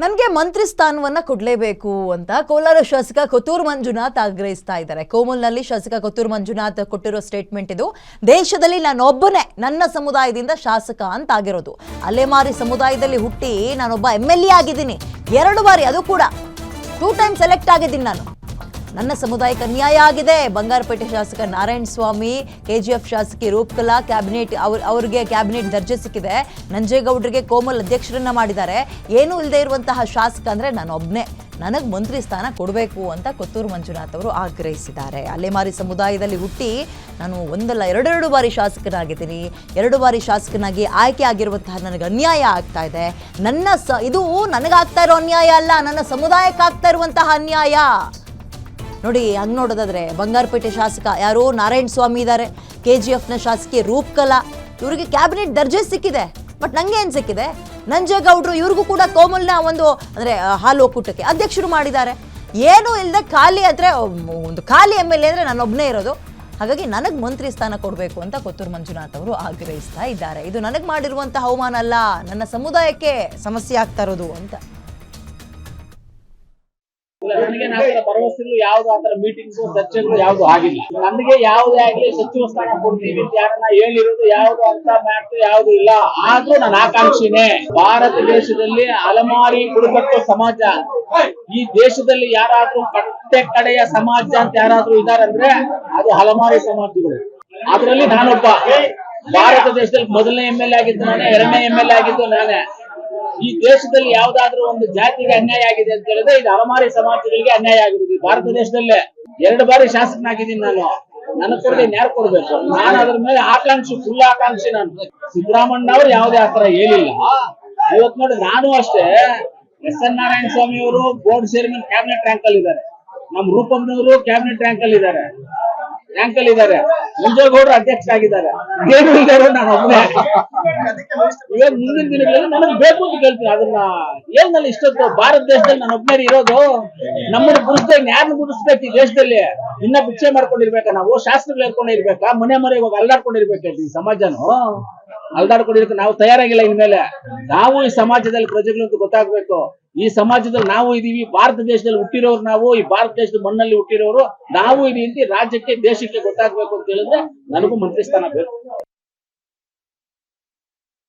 ನನಗೆ ಮಂತ್ರಿ ಸ್ಥಾನವನ್ನ ಕೊಡಲೇಬೇಕು ಅಂತ ಕೋಲಾರ ಶಾಸಕ ಕೊತ್ತೂರು ಮಂಜುನಾಥ್ ಆಗ್ರಹಿಸ್ತಾ ಇದ್ದಾರೆ. ಕೋಮಲ್ನಲ್ಲಿ ಶಾಸಕ ಕೊತ್ತೂರು ಮಂಜುನಾಥ್ ಕೊಟ್ಟಿರೋ ಸ್ಟೇಟ್ಮೆಂಟ್ ಇದು, ದೇಶದಲ್ಲಿ ನಾನೊಬ್ಬನೇ ನನ್ನ ಸಮುದಾಯದಿಂದ ಶಾಸಕ ಅಂತ ಆಗಿರೋದು. ಅಲೆಮಾರಿ ಸಮುದಾಯದಲ್ಲಿ ಹುಟ್ಟಿ ನಾನೊಬ್ಬ ಎಂ ಎಲ್ ಎ ಆಗಿದ್ದೀನಿ. ಎರಡು ಬಾರಿ ಅದು ಕೂಡ. ಟೂ ಟೈಮ್ ಸೆಲೆಕ್ಟ್ ಆಗಿದ್ದೀನಿ ನಾನು. ನನ್ನ ಸಮುದಾಯಕ್ಕೆ ಅನ್ಯಾಯ ಆಗಿದೆ. ಬಂಗಾರಪೇಟೆ ಶಾಸಕ ನಾರಾಯಣ ಸ್ವಾಮಿ, ಕೆಜಿಎಫ್ ಶಾಸಕಿ ರೂಪಕಲಾ, ಕ್ಯಾಬಿನೆಟ್ ಅವ್ರ, ಅವ್ರಿಗೆ ಕ್ಯಾಬಿನೆಟ್ ದರ್ಜೆ ಸಿಕ್ಕಿದೆ. ನಂಜೇಗೌಡರಿಗೆ ಕೋಮಲ್ ಅಧ್ಯಕ್ಷರನ್ನ ಮಾಡಿದ್ದಾರೆ. ಏನೂ ಇಲ್ಲದೆ ಇರುವಂತಹ ಶಾಸಕ ಅಂದರೆ ನಾನೊಬ್ಬನೇ ನನಗೆ ಮಂತ್ರಿ ಸ್ಥಾನ ಕೊಡಬೇಕು ಅಂತ ಕೊತ್ತೂರು ಮಂಜುನಾಥ್ ಅವರು ಆಗ್ರಹಿಸಿದ್ದಾರೆ. ಅಲೆಮಾರಿ ಸಮುದಾಯದಲ್ಲಿ ಹುಟ್ಟಿ ನಾನು ಒಂದಲ್ಲ, ಎರಡೆರಡು ಬಾರಿ ಶಾಸಕನಾಗಿದ್ದೀನಿ. ಎರಡು ಬಾರಿ ಶಾಸಕನಾಗಿ ಆಯ್ಕೆ ಆಗಿರುವಂತಹ ನನಗೆ ಅನ್ಯಾಯ ಆಗ್ತಾ ಇದೆ. ನನ್ನ ಸ, ಇದು ನನಗಾಗ್ತಾ ಇರೋ ಅನ್ಯಾಯ ಅಲ್ಲ. ನನ್ನ ಸಮುದಾಯಕ್ಕಾಗ್ತಾ ಇರುವಂತಹ ಅನ್ಯಾಯ. ನೋಡಿ, ಹಂಗೆ ನೋಡೋದಾದ್ರೆ ಬಂಗಾರಪೇಟೆ ಶಾಸಕ ಯಾರೋ ನಾರಾಯಣ ಸ್ವಾಮಿ ಇದ್ದಾರೆ ಕೆ ಜಿ ಎಫ್ನ ಶಾಸಕಿ ರೂಪ್ಕಲಾ. ಇವರಿಗೆ ಕ್ಯಾಬಿನೆಟ್ ದರ್ಜೆ ಸಿಕ್ಕಿದೆ, ಬಟ್ ನಂಗೆ ಏನು ಸಿಕ್ಕಿದೆ? ನಂಜೇಗೌಡರು ಇವ್ರಿಗೂ ಕೂಡ ಕೋಮಲ್ನ ಒಂದು, ಅಂದರೆ ಹಾಲು ಒಕ್ಕೂಟಕ್ಕೆ ಅಧ್ಯಕ್ಷರು ಮಾಡಿದ್ದಾರೆ. ಏನೂ ಇಲ್ಲದೆ ಖಾಲಿ ಆದರೆ ಒಂದು ಖಾಲಿ ಎಂ ಎಲ್ ಎ ಅಂದರೆ ನಾನೊಬ್ಬನೇ ಇರೋದು. ಹಾಗಾಗಿ ನನಗೆ ಮಂತ್ರಿ ಸ್ಥಾನ ಕೊಡಬೇಕು ಅಂತ ಕೊತ್ತೂರು ಮಂಜುನಾಥ್ ಅವರು ಆಗ್ರಹಿಸ್ತಾ ಇದ್ದಾರೆ. ಇದು ನನಗೆ ಮಾಡಿರುವಂಥ ಅವಮಾನ ಅಲ್ಲ, ನನ್ನ ಸಮುದಾಯಕ್ಕೆ ಸಮಸ್ಯೆ ಆಗ್ತಾ ಇರೋದು ಅಂತ. ನನಗೆ ಭರವಸೆಗಳು ಯಾವ್ದು ಆತರ ಮೀಟಿಂಗ್ಸ್ ಚರ್ಚೆಗಳು ಯಾವ್ದು ಆಗಿಲ್ಲ. ನನಗೆ ಯಾವುದೇ ಆಗ್ಲಿ ಸಚಿವ ಸ್ಥಾನ ಕೊಡ್ತೀವಿ ಯಾರನ್ನ ಹೇಳಿರೋದು ಯಾವ್ದು ಅಂತ ಮ್ಯಾಟ್ ಯಾವ್ದು ಇಲ್ಲ. ಆದ್ರೂ ನನ್ನ ಆಕಾಂಕ್ಷಿನೇ ಭಾರತ ದೇಶದಲ್ಲಿ ಅಲಮಾರಿ ಬುಡಕಟ್ಟು ಸಮಾಜ. ಈ ದೇಶದಲ್ಲಿ ಯಾರಾದ್ರೂ ಕಟ್ಟೆ ಕಡೆಯ ಸಮಾಜ ಅಂತ ಯಾರಾದ್ರೂ ಇದಾರಂದ್ರೆ ಅದು ಅಲಮಾರಿ ಸಮಾಜಗಳು. ಅದ್ರಲ್ಲಿ ನಾನೊಬ್ಬ. ಭಾರತ ದೇಶದಲ್ಲಿ ಮೊದಲನೇ ಎಂ ಎಲ್ ಎ ಆಗಿದ್ದು ನಾನೇ, ಎರಡನೇ ಎಂ ಎಲ್ ಎ ಆಗಿದ್ದು ನಾನೇ. ಈ ದೇಶದಲ್ಲಿ ಯಾವ್ದಾದ್ರು ಒಂದು ಜಾತಿಗೆ ಅನ್ಯಾಯ ಆಗಿದೆ ಅಂತ ಹೇಳಿದ್ರೆ ಇದು ಅಲಮಾರಿ ಸಮಾಜಗಳಿಗೆ ಅನ್ಯಾಯ ಆಗಿರೋದು ಭಾರತ ದೇಶದಲ್ಲೇ ಎರಡು ಬಾರಿ ಶಾಸಕನಾಗಿದ್ದೀನಿ ನಾನು. ನನ್ನ ಕೊಡದೆ ಯಾರು ಕೊಡ್ಬೇಕು? ನಾನು ಅದ್ರ ಮೇಲೆ ಆಕಾಂಕ್ಷಿ ಫುಲ್ ಆಕಾಂಕ್ಷಿ ನಾನು. ಸಿದ್ದರಾಮಣ್ಣ ಅವ್ರು ಯಾವ್ದೇ ಆತರ ಹೇಳಿಲ್ಲ. ಇವತ್ ನೋಡಿ ನಾನು ಅಷ್ಟೇ ಎಸ್ ಎನ್ ನಾರಾಯಣ ಸ್ವಾಮಿ ಅವರು ಬೋರ್ಡ್ ಚೇರ್ಮನ್ ಕ್ಯಾಬಿನೆಟ್ ರ್ಯಾಂಕ್ ಅಲ್ಲಿ ಇದ್ದಾರೆ ನಮ್ ರೂಪಮ್ನವರು ಕ್ಯಾಬಿನೆಟ್ ರ್ಯಾಂಕ್ ಅಲ್ಲಿ ಇದ್ದಾರೆ ರ್ಯಾಂಕ್ ಅಲ್ಲಿ ಇದ್ದಾರೆ. ಮುಂಜಾಗೌಡರು ಅಧ್ಯಕ್ಷ ಆಗಿದ್ದಾರೆ. ಏನು ಇದ್ದಾರೆ ನಾನು ಒಬ್ಬನೇ ಇವಾಗ ಮುಂದಿನ ದಿನಗಳಲ್ಲಿ ನನಗೆ ಬೇಕು ಅಂತ ಕೇಳ್ತೀನಿ. ಅದನ್ನ ಏನ್ ನಾನು ಇಷ್ಟೊತ್ತು ಭಾರತ ದೇಶದಲ್ಲಿ ನಾನು ಒಬ್ಬನೇ ಇರೋದು. ನಮ್ಮನ್ನ ಗುರುಸ್ಬೇಕು ಯಾರನ್ನ ಗುರುಸ್ಬೇಕು ಈ ದೇಶದಲ್ಲಿ? ಇನ್ನ ಭಿಕ್ಷೆ ಮಾಡ್ಕೊಂಡಿರ್ಬೇಕಾ ನಾವು? ಶಾಸ್ತ್ರಗಳು ಹೇಳ್ಕೊಂಡು ಇರ್ಬೇಕಾ ಮನೆ ಮನೆ ಇವಾಗ ಅಲ್ಲಾಡ್ಕೊಂಡಿರ್ಬೇಕು ಈ ಸಮಾಜನು. ಅಲ್ದಾಡ್ಕೊಂಡಿರ್ಬೇಕು ನಾವು ತಯಾರಾಗಿಲ್ಲ ಇನ್ಮೇಲೆ. ನಾವು ಈ ಸಮಾಜದಲ್ಲಿ ಪ್ರಜೆಗಳಂತೂ ಗೊತ್ತಾಗ್ಬೇಕು. ಈ ಸಮಾಜದಲ್ಲಿ ನಾವು ಇದೀವಿ, ಭಾರತ ದೇಶದಲ್ಲಿ ಹುಟ್ಟಿರೋರು ನಾವು, ಈ ಭಾರತ ದೇಶದ ಮಣ್ಣಲ್ಲಿ ಹುಟ್ಟಿರೋರು ನಾವು ಇದೀವಿ ರಾಜ್ಯಕ್ಕೆ, ದೇಶಕ್ಕೆ ಗೊತ್ತಾಗ್ಬೇಕು ಅಂತ ಹೇಳಿದ್ರೆ ನನಗೂ ಮಂತ್ರಿ ಸ್ಥಾನ ಬೇಕು.